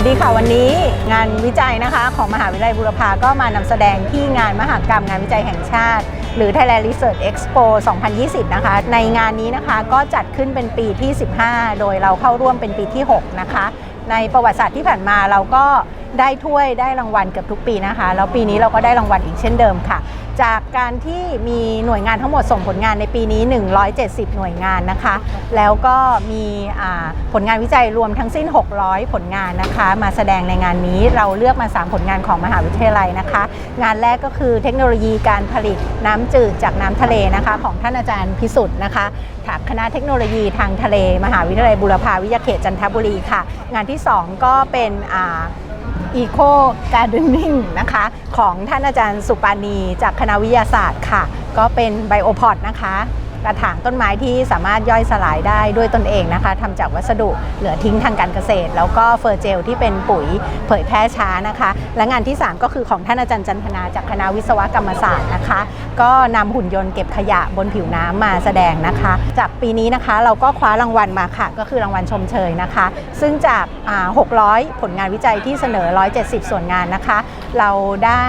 สดีค่ะวันนี้งานวิจัยนะคะของมหาวิทยาลัยบุรพาก็มานำแสดงที่งานมหกรรมงานวิจัยแห่งชาติ หรือ Thailand Research Expo 2020 นะคะ ในงานนี้นะคะก็จัดขึ้นเป็นปีที่ 15 โดยเราเข้าร่วมเป็นปีที่ 6 นะคะ ในประวัติศาสตร์ที่ผ่านมาเราก็ได้ถ้วยได้รางวัลเกือบทุกปีนะคะ แล้วปีนี้เราก็ได้รางวัลอีกเช่นเดิมค่ะ จากการที่มีหน่วยงานทั้งหมดส่งผลงานในปีนี้ 170 หน่วยงานนะคะ แล้วก็มีผลงานวิจัยรวมทั้งสิ้น 600 ผลงานนะคะ มาแสดงในงานนี้เราเลือกมา 3 ผลงานของมหาวิทยาลัยนะคะ งานแรกก็คือเทคโนโลยีการผลิตน้ำจืดจากน้ำทะเลนะคะ ของท่านอาจารย์พิสุทธิ์นะคะจากคณะเทคโนโลยีทางทะเล มหาวิทยาลัยบุรพาวิทยาเขตจันทบุรีค่ะ งานที่ 2 ก็เป็นอ่า Eco Gardening นะคะ ของท่านอาจารย์สุปานีจากคณะวิทยาศาสตร์ค่ะ ก็เป็นไบโอพอดนะคะ กระถางต้นไม้ที่สามารถย่อยสลายได้ด้วยตนเองนะคะทำจากวัสดุเหลือทิ้งทางการเกษตร แล้วก็เฟอร์เจลที่เป็นปุ๋ยเผยแพร่ช้านะคะ และงานที่ 3 ก็คือของท่านอาจารย์จันทนาจากคณะวิศวกรรมศาสตร์นะคะ ก็นำหุ่นยนต์เก็บขยะบนผิวน้ำมาแสดงนะคะ จากปีนี้นะคะเราก็คว้ารางวัลมาค่ะ ก็คือรางวัลชมเชยนะคะ ซึ่งจากา600 ผลงานวิจัยที่เสนอ 170 ส่วนงานนะคะ เราได้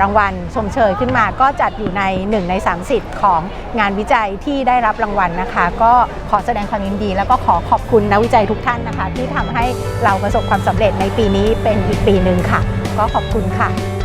รางวัลชมเชยขึ้นมา ก็จัดอยู่ใน 1 ใน 30 ของงานวิจัยที่ได้รับรางวัลนะคะ ก็ขอแสดงความยินดี แล้วก็ขอขอบคุณนักวิจัยทุกท่านนะคะ ที่ทำให้เราประสบความสำเร็จในปีนี้เป็นอีกปีหนึ่งค่ะ ก็ขอบคุณค่ะ